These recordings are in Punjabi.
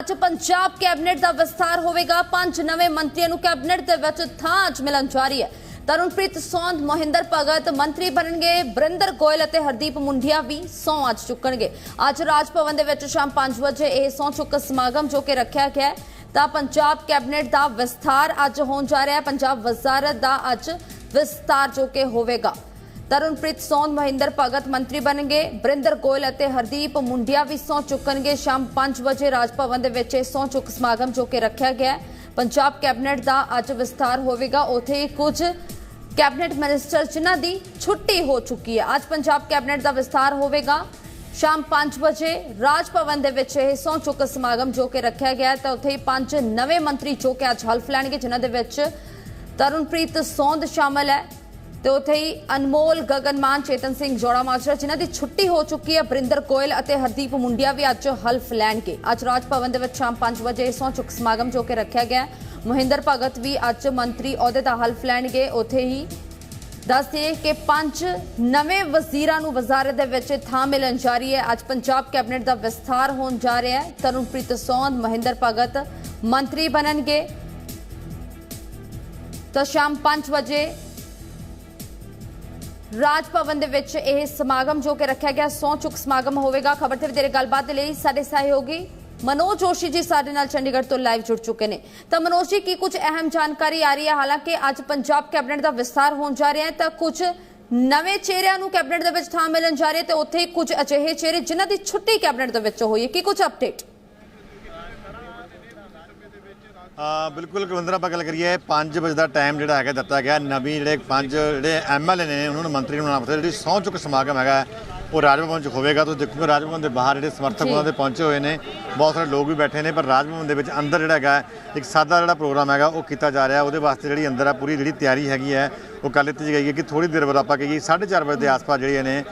ਅੱਜ ਪੰਜਾਬ ਕੈਬਨਿਟ ਦਾ ਵਿਸਥਾਰ ਹੋਵੇਗਾ। ਪੰਜ ਨਵੇਂ ਮੰਤਰੀਆਂ ਨੂੰ ਕੈਬਨਿਟ ਦੇ ਵਿੱਚ ਥਾਂ ਅੱਜ ਮਿਲਣ ਜਾ ਰਹੀ ਹੈ। ਤਰਨਪ੍ਰੀਤ ਸੌਂਧ ਮੋਹਿੰਦਰ ਭਗਤ ਮੰਤਰੀ ਬਣਨਗੇ। ਬਰਿੰਦਰ ਗੋਇਲ ਅਤੇ ਹਰਦੀਪ ਮੁੰਡਿਆ ਵੀ ਸਹੁੰ ਅੱਜ ਚੁੱਕਣਗੇ। ਅੱਜ ਰਾਜ ਭਵਨ ਦੇ ਵਿੱਚ ਸ਼ਾਮ 5 ਵਜੇ ਇਹ ਸਹੁੰ ਚੁੱਕ ਸਮਾਗਮ ਜੋ ਕਿ ਰੱਖਿਆ ਗਿਆ ਹੈ। ਤਾਂ ਪੰਜਾਬ ਕੈਬਨਿਟ ਦਾ ਵਿਸਥਾਰ ਅੱਜ ਹੋਣ ਜਾ ਰਿਹਾ ਹੈ। ਪੰਜਾਬ ਵਜ਼ਾਰਤ ਦਾ ਅੱਜ ਵਿਸਥਾਰ ਜੋ ਕਿ ਹੋਵੇਗਾ। ਤਰਨਪ੍ਰੀਤ ਸੌਂਦ, ਮਹਿੰਦਰ ਭਗਤ ਮੰਤਰੀ ਬਣਨਗੇ। ਬਰਿੰਦਰ ਗੋਇਲ ਅਤੇ ਹਰਦੀਪ ਮੁੰਡਿਆ ਵੀ ਸਹੁੰ ਚੁੱਕਣਗੇ। ਸ਼ਾਮ 5 ਵਜੇ ਰਾਜ ਭਵਨ ਦੇ ਵਿੱਚ ਇਹ ਸਹੁੰ ਚੁੱਕ ਸਮਾਗਮ ਜੋ ਕਿ ਰੱਖਿਆ ਗਿਆ ਪੰਜਾਬ ਕੈਬਨਿਟ ਦਾ ਅੱਜ ਵਿਸਥਾਰ ਹੋਵੇਗਾ। ਉਥੇ ਕੁਝ ਕੈਬਨਿਟ ਮਿਨਿਸਟਰ ਜਿਨ੍ਹਾਂ ਦੀ ਛੁੱਟੀ ਹੋ ਚੁੱਕੀ ਹੈ। ਅੱਜ ਪੰਜਾਬ ਕੈਬਨਿਟ ਦਾ ਵਿਸਥਾਰ ਹੋਵੇਗਾ। ਸ਼ਾਮ 5 ਵਜੇ ਰਾਜ ਭਵਨ ਦੇ ਵਿੱਚ ਇਹ ਸਹੁੰ ਚੁੱਕ ਸਮਾਗਮ ਜੋ ਕਿ ਰੱਖਿਆ ਗਿਆ ਤਾਂ ਉੱਥੇ ਹੀ ਪੰਜ ਨਵੇਂ ਮੰਤਰੀ ਜੋ ਕਿ ਅੱਜ ਹਲਫ ਲੈਣਗੇ, ਜਿਨ੍ਹਾਂ ਦੇ ਵਿੱਚ ਤਰਨਪ੍ਰੀਤ ਸੌਂਦ ਸ਼ਾਮਲ ਹੈ। ਤੇ ਉੱਥੇ ਹੀ ਅਨਮੋਲ ਗਗਨਮਾਨ ਚੇਤਨ ਸਿੰਘ, ਜੋੜਾ ਮਾਜਰਾ, ਜਿਨ੍ਹਾਂ ਦੀ ਛੁੱਟੀ ਹੋ ਚੁੱਕੀ ਹੈ, ਬਰਿੰਦਰ ਕੋਇਲ ਅਤੇ ਹਰਦੀਪ ਮੁੰਡਿਆ ਵੀ ਅੱਜ ਹਲਫ ਲੈਣਗੇ ਅੱਜ ਰਾਜ ਭਵਨ ਦੇ ਵਿੱਚ ਸ਼ਾਮ 5 ਵਜੇ ਸਹੁੰ ਚੁੱਕ ਸਮਾਗਮ ਜੋ ਕਿ ਰੱਖਿਆ ਗਿਆ ਮਹਿੰਦਰ ਭਗਤ ਵੀ ਅੱਜ ਮੰਤਰੀ ਅਹੁਦੇ ਦਾ ਹਲਫ ਲੈਣਗੇ ਉੱਥੇ ਹੀ ਦੱਸਦੇ ਕਿ ਪੰਜ ਨਵੇਂ ਵਜ਼ੀਰਾਂ ਨੂੰ ਵਜ਼ਾਰਤ ਦੇ ਵਿੱਚ ਥਾਂ ਮਿਲਣ ਜਾ ਰਹੀ ਹੈ। ਅੱਜ ਪੰਜਾਬ ਕੈਬਨਿਟ ਦਾ ਵਿਸਥਾਰ ਹੋਣ ਜਾ ਰਿਹਾ ਹੈ। ਤਰੁਣਪ੍ਰੀਤ ਸੌਂਦ, ਮਹਿੰਦਰ ਭਗਤ ਮੰਤਰੀ ਬਣਨਗੇ। ਤਾਂ ਸ਼ਾਮ 5 ਵਜੇ ਰਾਜ ਭਵਨ ਦੇ ਵਿੱਚ ਇਹ ਸਮਾਗਮ ਜੋ ਕਿ ਰੱਖਿਆ ਗਿਆ, ਸੌ ਚੁੱਕ ਸਮਾਗਮ ਹੋਵੇਗਾ। ਖਬਰ ਤੇ ਵਧੇਰੇ ਗੱਲਬਾਤ ਦੇ ਲਈ ਸਾਡੇ ਸਹਿਯੋਗੀ ਮਨੋਜ ਜੋਸ਼ੀ ਜੀ ਸਾਡੇ ਨਾਲ ਚੰਡੀਗੜ੍ਹ ਤੋਂ ਲਾਈਵ ਜੁੜ ਚੁੱਕੇ ਨੇ। ਤਾਂ ਮਨੋਜ ਜੀ, ਕੀ ਕੁਝ ਅਹਿਮ ਜਾਣਕਾਰੀ ਆ ਰਹੀ ਹੈ? ਹਾਲਾਂਕਿ ਅੱਜ ਪੰਜਾਬ ਕੈਬਨਿਟ ਦਾ ਵਿਸਥਾਰ ਹੋਣ ਜਾ ਰਿਹਾ ਹੈ, ਤਾਂ ਕੁਝ ਨਵੇਂ ਚਿਹਰਿਆਂ ਨੂੰ ਕੈਬਨਿਟ ਦੇ ਵਿੱਚ ਥਾਂ ਮਿਲਣ ਜਾ ਰਹੀ ਹੈ ਤੇ ਉੱਥੇ ਕੁਝ ਅਜਿਹੇ ਚਿਹਰੇ ਜਿਨ੍ਹਾਂ ਦੀ ਛੁੱਟੀ ਕੈਬਨਿਟ ਦੇ ਵਿੱਚ ਹੋਈ ਹੈ। ਕੀ ਕੁਝ ਅਪਡੇਟ ਆ ਬਿਲਕੁਲ ਕੁਲਵਿੰਦਰ, ਆਪਾਂ ਗੱਲ ਕਰੀਏ 5 ਵਜੇ ਦਾ ਟਾਈਮ ਜਿਹੜਾ ਹੈਗਾ, ਦਿੱਤਾ ਗਿਆ। ਨਵੀਂ ਜਿਹੜੇ ਪੰਜ ਜਿਹੜੇ ਐਮਐਲਏ ਨੇ, ਉਹਨਾਂ ਨੂੰ ਮੰਤਰੀ ਨੂੰ ਬਣਾਉਣਾ ਪਤਾ ਜਿਹੜੀ ਸਹੁੰ ਚੁੱਕ ਸਮਾਗਮ ਹੈਗਾ। ਉਹ ਰਾਜ ਭਵਨ ਚ ਹੋਵੇਗਾ ਤੁਸੀਂ ਦੇਖੋਗੇ ਰਾਜ ਭਵਨ ਦੇ ਬਾਹਰ ਜਿਹੜੇ ਸਮਰਥਕ। ਉਹਨਾਂ ਦੇ ਪਹੁੰਚੇ ਹੋਏ ਨੇ ਬਹੁਤ ਸਾਰੇ ਲੋਕ ਵੀ ਬੈਠੇ ਨੇ ਪਰ ਰਾਜ ਭਵਨ ਦੇ ਵਿੱਚ ਅੰਦਰ ਜਿਹੜਾ ਹੈਗਾ ਇੱਕ ਸਾਦਾ ਜਿਹੜਾ ਪ੍ਰੋਗਰਾਮ ਹੈਗਾ ਉਹ ਕੀਤਾ ਜਾ ਰਿਹਾ ਉਹਦੇ ਵਾਸਤੇ ਜਿਹੜੀ ਅੰਦਰ ਆ ਪੂਰੀ ਜਿਹੜੀ ਤਿਆਰੀ ਹੈਗੀ ਹੈ ਉਹ ਕਰ ਲਿੱਤੀ ਗਈ ਹੈ ਕਿ ਥੋੜੀ ਦੇਰ ਬਾਅਦ ਆਪਾਂ ਕਹੀਏ 4:30 ਵਜੇ ਦੇ ਆਸ-ਪਾਸ ਜਿਹੜੀਆਂ ਨੇ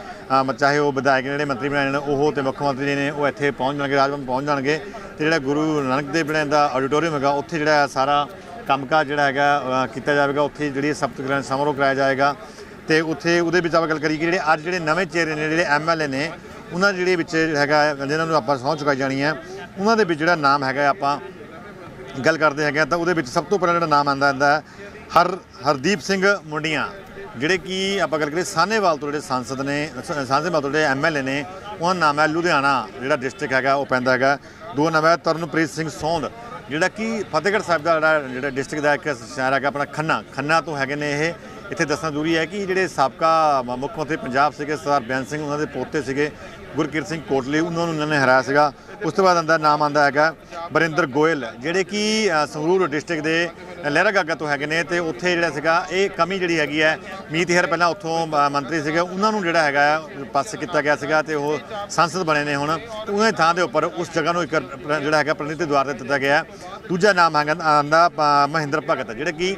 ਚਾਹੇ ਉਹ ਵਿਧਾਇਕ ਨੇ ਜਿਹੜੇ ਮੰਤਰੀ ਬਣਾਏ ਨੇ ਉਹ ਤੇ ਮੁੱਖ ਮੰਤਰੀ ਨੇ ਉਹ ਇੱਥੇ ਪਹੁੰਚ ਜਾਣਗੇ ਰਾਜ ਭਵਨ ਪਹੁੰਚ ਜਾਣਗੇ ਤੇ ਜਿਹੜਾ ਗੁਰੂ ਨਾਨਕ ਦੇਵ ਜੀ ਦਾ ਆਡੀਟੋਰੀਅਮ ਹੈਗਾ ਉੱਥੇ ਜਿਹੜਾ ਸਾਰਾ ਕੰਮਕਾਜ ਜਿਹੜਾ ਹੈਗਾ ਕੀਤਾ ਜਾਵੇਗਾ ਉੱਥੇ ਜਿਹੜੀ ਗ੍ਰਹਿਣ ਸਮਾਰੋਹ ਕਰਾਇਆ ਜਾਏਗਾ ਤੇ ਉੱਥੇ ਉਹਦੇ ਵਿੱਚ ਆਪਾਂ ਗੱਲ ਕਰੀਏ ਕਿ ਜਿਹੜੇ ਅੱਜ ਜਿਹੜੇ ਨਵੇਂ ਚਿਹਰੇ ਨੇ, ਜਿਹੜੇ ਐਮਐਲਏ ਨੇ, ਉਹਨਾਂ ਦੇ ਜਿਹੜੇ ਵਿੱਚ ਹੈਗਾ ਜਿਹਨਾਂ ਨੂੰ ਆਪਾਂ ਸਹੁੰ ਚੁਕਾਈ ਜਾਣੀ ਹੈ, ਉਹਨਾਂ ਦੇ ਵਿੱਚ ਜਿਹੜਾ ਨਾਮ ਹੈਗਾ ਆਪਾਂ ਗੱਲ ਕਰਦੇ ਹੈਗੇ ਆ ਤਾਂ ਉਹਦੇ ਵਿੱਚ ਸਭ ਤੋਂ ਪਹਿਲਾਂ ਜਿਹੜਾ ਨਾਮ ਆਂਦਾ ਆਂਦਾ ਹੈ, ਹਰ, ਹਰਦੀਪ ਸਿੰਘ ਮੁੰਡੀਆਂ, ਜਿਹੜੇ ਕਿ ਆਪਾਂ ਗੱਲ ਕਰੀਏ ਸਾਨੇਵਾਲ ਤੋਂ ਜਿਹੜੇ ਸੰਸਦ ਨੇ, ਸ- ਤੋਂ ਜਿਹੜੇ ਐਮਐਲਏ ਨੇ ਉਹਨਾਂ ਦਾ ਨਾਮ ਹੈ ਲੁਧਿਆਣਾ, ਜਿਹੜਾ ਡਿਸਟ੍ਰਿਕਟ ਹੈਗਾ, ਉਹ ਪੈਂਦਾ ਹੈਗਾ ਦੋ ਨਾਮ ਹੈ ਤਰਨਪ੍ਰੀਤ ਸਿੰਘ ਸੌਂਦ, ਜਿਹੜਾ ਕਿ ਫਤਿਹਗੜ੍ਹ ਸਾਹਿਬ ਦਾ ਜਿਹੜਾ ਜਿਹੜਾ ਡਿਸਟ੍ਰਿਕਟ ਦਾ ਇੱਕ ਸ਼ਹਿਰ ਹੈਗਾ, ਆਪਣਾ ਖੰਨਾ ਖੰਨਾ ਤੋਂ ਹੈਗੇ ਨੇ ਇਹ। ਇੱਥੇ ਦੱਸਣਾ ਜ਼ਰੂਰੀ ਹੈ ਕਿ ਜਿਹੜੇ ਸਾਬਕਾ ਮੁੱਖ ਮੰਤਰੀ ਪੰਜਾਬ ਸੀਗੇ, ਸਰਦਾਰ ਬੇਅੰਤ ਸਿੰਘ, ਉਹਨਾਂ ਦੇ ਪੋਤੇ ਸੀਗੇ, ਗੁਰਕੀਰਤ ਸਿੰਘ ਕੋਟਲੀ, ਉਹਨਾਂ ਨੂੰ ਇਹਨਾਂ ਨੇ ਹਰਾਇਆ ਸੀਗਾ। ਉਸ ਤੋਂ ਬਾਅਦ ਅੰਦਰ ਨਾਮ ਆਂਦਾ ਹੈਗਾ ਬਰਿੰਦਰ ਗੋਇਲ, ਜਿਹੜੇ ਕਿ ਸੰਗਰੂਰ ਡਿਸਟ੍ਰਿਕਟ ਦੇ ਲਹਿਰਾ ਗਾਗਾ ਤੋਂ ਹੈਗੇ ਨੇ ਤੇ ਉੱਥੇ ਜਿਹੜਾ ਸੀਗਾ, ਇਹ ਕਮੀ ਜਿਹੜੀ ਹੈਗੀ ਹੈ, ਮੀਤ ਹੈਰ ਪਹਿਲਾਂ ਉੱਥੋਂ ਮੰਤਰੀ ਸੀਗੇ, ਉਹਨਾਂ ਨੂੰ ਜਿਹੜਾ ਹੈਗਾ ਪਾਸ ਕੀਤਾ ਗਿਆ ਸੀਗਾ ਤੇ ਉਹ ਸੰਸਦ ਬਣੇ ਨੇ ਹੁਣ। ਤੇ ਉਹਨਾਂ ਦੀ ਥਾਂ ਦੇ ਉੱਪਰ ਉਸ ਜਗ੍ਹਾ ਨੂੰ ਇੱਕ ਜਿਹੜਾ ਹੈਗਾ ਪ੍ਰਣੀਤ ਦੁਆਰ ਤੇ ਦਿੱਤਾ ਗਿਆ। ਦੂਜਾ ਨਾਮ ਹੈਗਾ ਆਂਦਾ ਮਹਿੰਦਰ ਭਗਤ, ਜਿਹੜੇ ਕਿ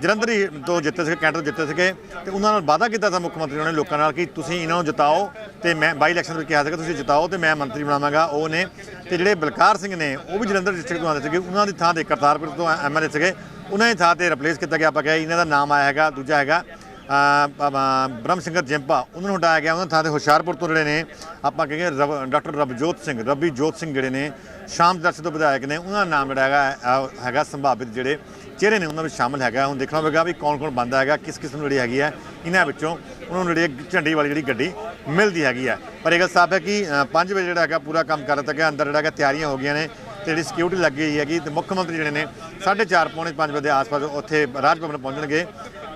ਜਲੰਧਰ ਹੀ ਤੋਂ ਜਿੱਤੇ ਸੀਗੇ, ਕੈਂਟਰ ਜਿੱਤੇ ਸੀਗੇ। ਤੇ ਉਹਨਾਂ ਨਾਲ ਵਾਅਦਾ ਕੀਤਾ ਸੀ ਮੁੱਖ ਮੰਤਰੀ ਨੇ ਲੋਕਾਂ ਨਾਲ ਕਿ ਤੁਸੀਂ ਇਹਨਾਂ ਨੂੰ ਜਿਤਾਓ ਤੇ ਮੈਂ ਬਾਈ ਇਲੈਕਸ਼ਨ ਵਿੱਚ ਕਿਹਾ ਸੀਗਾ, ਤੁਸੀਂ ਜਿਤਾਓ ਤੇ ਮੈਂ ਮੰਤਰੀ ਬਣਾਵਾਂਗਾ, ਉਹ ਨੇ। ਤੇ ਜਿਹੜੇ ਬਲਕਾਰ ਸਿੰਘ ਨੇ, ਉਹ ਵੀ ਜਲੰਧਰ ਡਿਸਟ੍ਰਿਕਟ ਤੋਂ ਆਉਂਦੇ ਸੀਗੇ, ਉਹਨਾਂ ਦੀ ਥਾਂ ਤੇ ਕਰਤਾਰਪੁਰ ਤੋਂ ਐਮਐਲਏ ਸੀਗੇ। ਉਹਨਾਂ ਦੀ ਥਾਂ ਤੇ ਰਿਪਲੇਸ ਕੀਤਾ ਗਿਆ, ਆਪਾਂ ਕਿਹਾ ਇਹਨਾਂ ਦਾ ਨਾਮ ਆਇਆ ਹੈਗਾ, ਦੂਜਾ ਹੈਗਾ ਬ੍ਰਹਮ ਸਿੰਘਰ ਜਿੰਪਾ, ਉਹਨਾਂ ਨੂੰ ਹਟਾਇਆ ਗਿਆ, ਉਹਨਾਂ ਥਾਂ ਤੇ ਹੁਸ਼ਿਆਰਪੁਰ ਤੋਂ ਜਿਹੜੇ ਨੇ, ਆਪਾਂ ਕਹਿੰਗੇ ਰਵ- ਡਾਕਟਰ ਰਬਜੋਤ ਸਿੰਘ, ਰਵੀ ਜੋਤ ਸਿੰਘ ਜਿਹੜੇ ਨੇ, ਸ਼ਾਮ ਦਰਸ਼ਨ ਤੋਂ ਵਿਧਾਇਕ ਨੇ, ਉਹਨਾਂ ਦਾ ਨਾਮ ਜਿਹੜਾ ਹੈਗਾ ਹੈਗਾ ਸੰਭਾਵਿਤ ਜਿਹੜੇ ਚਿਹਰੇ ਨੇ, ਉਹਨਾਂ ਵਿੱਚ ਸ਼ਾਮਲ ਹੈਗਾ, ਹੁਣ ਦੇਖਣਾ ਹੋਵੇਗਾ ਵੀ ਕੌਣ ਕੌਣ ਬੰਦਾ ਹੈਗਾ, ਕਿਸ ਕਿਸਮ ਜਿਹੜੀ ਹੈਗੀ ਹੈ, ਇਹਨਾਂ ਵਿੱਚੋਂ ਉਹਨਾਂ ਨੂੰ ਜਿਹੜੀ ਝੰਡੀ ਵਾਲੀ ਜਿਹੜੀ ਗੱਡੀ ਮਿਲਦੀ ਹੈਗੀ ਹੈ। ਪਰ ਇਹ ਗੱਲ ਸਾਫ਼ ਹੈ ਕਿ 5 ਵਜੇ ਜਿਹੜਾ ਹੈਗਾ ਪੂਰਾ ਕੰਮ ਕਰ ਦਿੱਤਾ ਗਿਆ, ਅੰਦਰ ਜਿਹੜਾ ਹੈਗਾ ਤਿਆਰੀਆਂ ਹੋ ਗਈਆਂ ਨੇ, ਤੇ ਜਿਹੜੀ ਸਿਕਿਉਰਿਟੀ ਲੱਗੀ ਹੋਈ ਹੈਗੀ, ਤੇ ਮੁੱਖ ਮੰਤਰੀ ਜਿਹੜੇ ਨੇ 4:30 ਪੌਣੇ 5 ਵਜੇ ਦੇ ਆਸ-ਪਾਸ ਉੱਥੇ ਰਾਜ ਭਵਨ ਪਹੁੰਚਣਗੇ।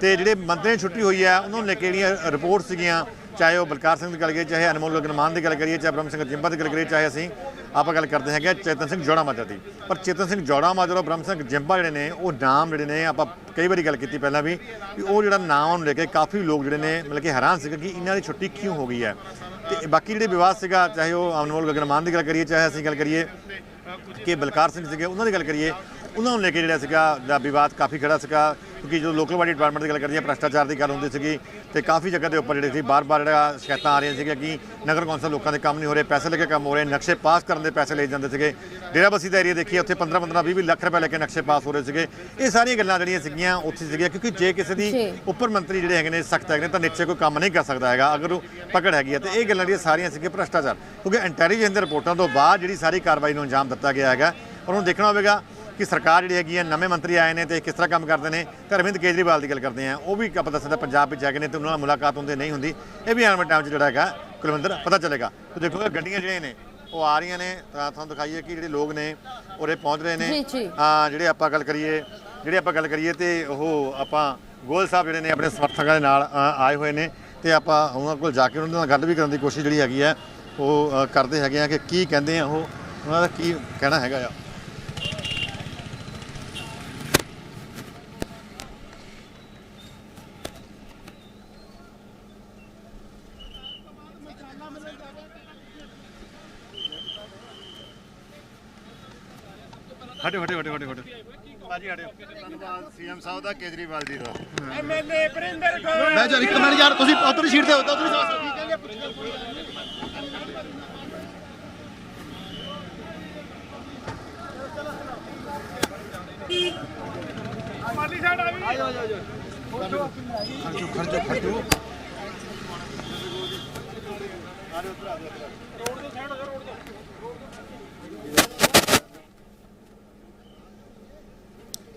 ਤੇ ਜਿਹੜੇ ਮੰਤਰੀਆਂ ਦੀ ਛੁੱਟੀ ਹੋਈ ਹੈ, ਉਹਨਾਂ ਨੂੰ ਲੈ ਕੇ ਜਿਹੜੀਆਂ ਰਿਪੋਰਟ ਸੀਗੀਆਂ, ਚਾਹੇ ਉਹ ਬਲਕਾਰ ਸਿੰਘ ਦੀ ਗੱਲ ਕਰੀਏ, ਚਾਹੇ ਅਨਮੋਲ ਗਗਨਮਾਨ ਦੀ ਗੱਲ ਕਰੀਏ, ਚਾਹੇ ਬ੍ਰਹਮ ਸਿੰਘ ਜਿੰਬਾ ਦੀ ਗੱਲ ਕਰੀਏ, ਚਾਹੇ ਅਸੀਂ ਆਪਾਂ ਗੱਲ ਕਰਦੇ ਹੈਗੇ ਚੇਤਨ ਸਿੰਘ ਜੋੜਾ ਮਾਜਰਾ ਦੀ। ਪਰ ਚੇਤਨ ਸਿੰਘ ਜੋੜਾ ਮਾਜਰਾ ਔਰ ਬ੍ਰਹਮ ਸਿੰਘ ਜਿੰਬਾ ਜਿਹੜੇ ਨੇ, ਉਹ ਨਾਮ ਜਿਹੜੇ ਨੇ ਆਪਾਂ ਕਈ ਵਾਰੀ ਗੱਲ ਕੀਤੀ ਪਹਿਲਾਂ ਵੀ ਕਿ ਉਹ ਜਿਹੜਾ ਨਾਮ ਨੂੰ ਲੈ ਕੇ ਕਾਫੀ ਲੋਕ ਜਿਹੜੇ ਨੇ ਮਤਲਬ ਕਿ ਹੈਰਾਨ ਸੀਗੇ ਕਿ ਇਹਨਾਂ ਦੀ ਛੁੱਟੀ ਕਿਉਂ ਹੋ ਗਈ ਹੈ। ਤੇ ਬਾਕੀ ਜਿਹੜੇ ਵਿਵਾਦ ਸੀਗਾ, ਚਾਹੇ ਉਹ ਅਨਮੋਲ ਗਗਨਮਾਨ ਦੀ ਗੱਲ ਕਰੀਏ, ਚਾਹੇ ਅਸੀਂ ਗੱਲ ਕਰੀਏ ਕਿ ਬਲਕਾਰ ਸਿੰਘ ਸੀਗੇ, ਉਹਨਾਂ ਦੀ ਗੱਲ ਕਰੀਏ ਉਹਨਾਂ ਨੂੰ ਲੈ ਕੇ ਜਿਹੜਾ ਸੀਗਾ ਦਾ ਵਿਵਾਦ ਕਾਫੀ ਖੜਾ ਸੀਗਾ ਕਿਉਂਕਿ ਜਦੋਂ ਲੋਕਲ ਬਾਡੀ ਡਿਪਾਰਟਮੈਂਟ ਦੀ ਗੱਲ ਕਰਦੀ ਹੈ ਭ੍ਰਸ਼ਟਾਚਾਰ ਦੀ ਗੱਲ ਹੁੰਦੀ ਸੀਗੀ ਤੇ ਕਾਫੀ ਜਗ੍ਹਾ ਦੇ ਉੱਪਰ ਜਿਹੜੇ ਸੀ ਬਾਰ-ਬਾਰ ਜਿਹੜਾ ਸ਼ਿਕਾਇਤਾਂ ਆ ਰਹੀਆਂ ਸੀਗੀਆਂ ਕਿ ਨਗਰ ਕੌਂਸਲ ਲੋਕਾਂ ਦੇ ਕੰਮ ਨਹੀਂ ਹੋ ਰਹੇ ਪੈਸੇ ਲੈ ਕੇ ਕੰਮ ਹੋ ਰਹੇ ਨਕਸ਼ੇ ਪਾਸ ਕਰਨ ਦੇ ਪੈਸੇ ਲਏ ਜਾਂਦੇ ਸੀਗੇ। ਡੇਰਾਬੱਸੀ ਦਾ ਏਰੀਆ ਦੇਖੀਏ ਉੱਥੇ 15 15 20 ਲੱਖ ਰੁਪਏ ਲੈ ਕੇ ਨਕਸ਼ੇ ਪਾਸ ਹੋ ਰਹੇ ਸੀਗੇ। ਇਹ ਸਾਰੀਆਂ ਗੱਲਾਂ ਜਿਹੜੀਆਂ ਸੀਗੀਆਂ ਉੱਥੇ ਸੀਗੀਆਂ ਕਿਉਂਕਿ ਜੇ ਕਿਸੇ ਦੀ। ਉੱਪਰ ਮੰਤਰੀ ਜਿਹੜੇ ਹੈਗੇ ਨੇ ਸਖਤ ਹੈਗੇ ਨੇ ਤਾਂ ਨੀਚੇ ਕੋਈ ਕੰਮ ਨਹੀਂ ਕਰ ਸਕਦਾ ਹੈਗਾ ਅਗਰ ਉਹ ਪਕੜ ਹੈਗੀ ਹੈ। ਤੇ ਇਹ ਗੱਲਾਂ ਜਿਹੜੀਆਂ ਸਾਰੀਆਂ ਸੀਗੀਆਂ ਭ੍ਰਸ਼ਟਾਚਾਰ ਕਿਉਂਕਿ ਇੰਟੈਲੀਜੈਂਸ ਦੇ ਰਿਪੋਰਟਾਂ ਤੋਂ ਬਾਅਦ ਜਿਹੜੀ ਸਾਰੀ ਕਾਰਵਾਈ ਨੂੰ ਅੰਜਾਮ ਦਿੱਤਾ ਗਿਆ ਹੈਗਾ ਉਹਨੂੰ ਦੇਖਣਾ ਹੋਵੇਗਾ ਕਿ ਸਰਕਾਰ ਜਿਹੜੀ ਹੈਗੀ ਹੈ ਨਵੇਂ ਮੰਤਰੀ ਆਏ ਨੇ ਤੇ ਕਿਸ ਤਰ੍ਹਾਂ ਕੰਮ ਕਰਦੇ ਨੇ ਤੇ ਅਰਵਿੰਦ ਕੇਜਰੀਵਾਲ ਦੀ ਗੱਲ ਕਰਦੇ ਆ ਉਹ ਵੀ ਆਪਾਂ ਦੱਸ ਸਕਦੇ ਪੰਜਾਬ ਵਿੱਚ ਹੈਗੇ ਨੇ ਤੇ ਉਹਨਾਂ ਨਾਲ ਮੁਲਾਕਾਤ ਹੁੰਦੀ ਨਹੀਂ ਹੁੰਦੀ ਇਹ ਵੀ ਆਉਣ ਵਾਲੇ ਟਾਈਮ 'ਚ ਜਿਹੜਾ ਹੈਗਾ ਕੁਲਵਿੰਦਰ ਪਤਾ ਚੱਲੇਗਾ। ਤੇ ਦੇਖੋਗੇ ਗੱਡੀਆਂ ਜਿਹੜੀਆਂ ਨੇ ਉਹ ਆ ਰਹੀਆਂ ਨੇ ਤਾਂ ਤੁਹਾਨੂੰ ਦਿਖਾਈਏ ਕਿ ਜਿਹੜੇ ਲੋਕ ਨੇ ਉਰੇ ਪਹੁੰਚ ਰਹੇ ਨੇ। ਜੀ, ਜੀ। ਹਾਂ ਜਿਹੜੇ ਆਪਾਂ ਗੱਲ ਕਰੀਏ ਜਿਹੜੇ ਆਪਾਂ ਗੱਲ ਕਰੀਏ ਤੇ ਉਹ ਆਪਾਂ ਗੋਲ ਸਾਹਿਬ ਜਿਹੜੇ ਨੇ ਆਪਣੇ ਸਮਰਥਕਾਂ ਦੇ ਨਾਲ ਆਏ ਹੋਏ ਨੇ ਤੇ ਆਪਾਂ ਉਹਨਾਂ ਕੋਲ ਜਾ ਕੇ ਉਹਨਾਂ ਨਾਲ ਗੱਲ ਵੀ ਕਰਨ ਦੀ ਕੋਸ਼ਿਸ਼ ਜਿਹੜੀ ਹੈਗੀ ਹੈ ਉਹ ਕਰਦੇ ਹੈਗੇ ਆ ਕਿ ਕੀ ਕਹਿੰਦੇ ਆ ਉਹ ਉਹਨਾਂ ਦਾ ਕੀ ਕਹਿਣਾ ਹੈਗਾ ਆ। ਹਟੋ ਹਟੋ ਹਟੋ ਹਟੋ ਹਟੋ ਬਾਜੀ ਹਟੋ ਧੰਨਵਾਦ। ਸੀਐਮ ਸਾਹਿਬ ਦਾ ਕੇਜਰੀਵਾਲ ਜੀ ਦਾ। ਮੈਂ ਜਾ ਇੱਕ ਮਿੰਟ ਯਾਰ ਤੁਸੀਂ ਉਧਰ ਸੀਟ ਤੇ ਉਧਰ ਤੁਸੀਂ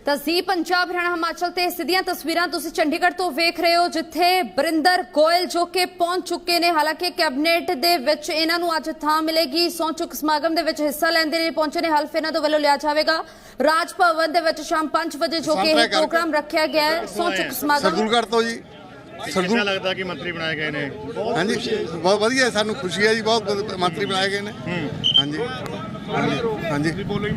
ਤਸਦੀਰ ਪੰਜਾਬ ਹਰਿਆਣਾ ਹਿਮਾਚਲ ਤੇ ਸਿੱਧੀਆਂ ਤਸਵੀਰਾਂ ਤੁਸੀਂ ਚੰਡੀਗੜ੍ਹ ਤੋਂ ਵੇਖ ਰਹੇ ਹੋ ਜਿੱਥੇ ਬਰਿੰਦਰ ਗੋਇਲ ਜੋ ਕਿ ਪਹੁੰਚ ਚੁੱਕੇ ਨੇ ਹਾਲਾਂਕਿ ਕੈਬਨਿਟ ਦੇ ਵਿੱਚ ਇਹਨਾਂ ਨੂੰ ਅੱਜ ਥਾਂ ਮਿਲੇਗੀ ਸਹੁੰ ਚੁੱਕ ਸਮਾਗਮ ਦੇ ਵਿੱਚ ਹਿੱਸਾ ਲੈਂਦੇ ਨੇ ਪਹੁੰਚੇ ਨੇ ਹਲਫ ਇਹਨਾਂ ਤੋਂ ਵੱਲੋਂ ਲਿਆ ਜਾਵੇਗਾ। ਰਾਜ ਭਵਨ ਦੇ ਵਿੱਚ ਸ਼ਾਮ 5 ਵਜੇ ਜੋ ਕਿ ਇਹ ਪ੍ਰੋਗਰਾਮ ਰੱਖਿਆ ਗਿਆ ਹੈ ਸਹੁੰ ਚੁੱਕ ਸਮਾਗਮ ਸਰਦੂਲਗੜ੍ਹ ਤੋਂ ਜੀ। ਕਿੰਨਾ ਲੱਗਦਾ ਕਿ ਮੰਤਰੀ ਬਣਾਏ ਗਏ ਨੇ? ਹਾਂਜੀ ਬਹੁਤ ਵਧੀਆ ਸਾਨੂੰ ਖੁਸ਼ੀ ਹੈ ਜੀ ਬਹੁਤ ਮੰਤਰੀ ਬਣਾਏ ਗਏ ਨੇ। ਹਾਂਜੀ। ਹਾਂਜੀ ਹਾਂਜੀ। ਬੋਲੋ ਹੀ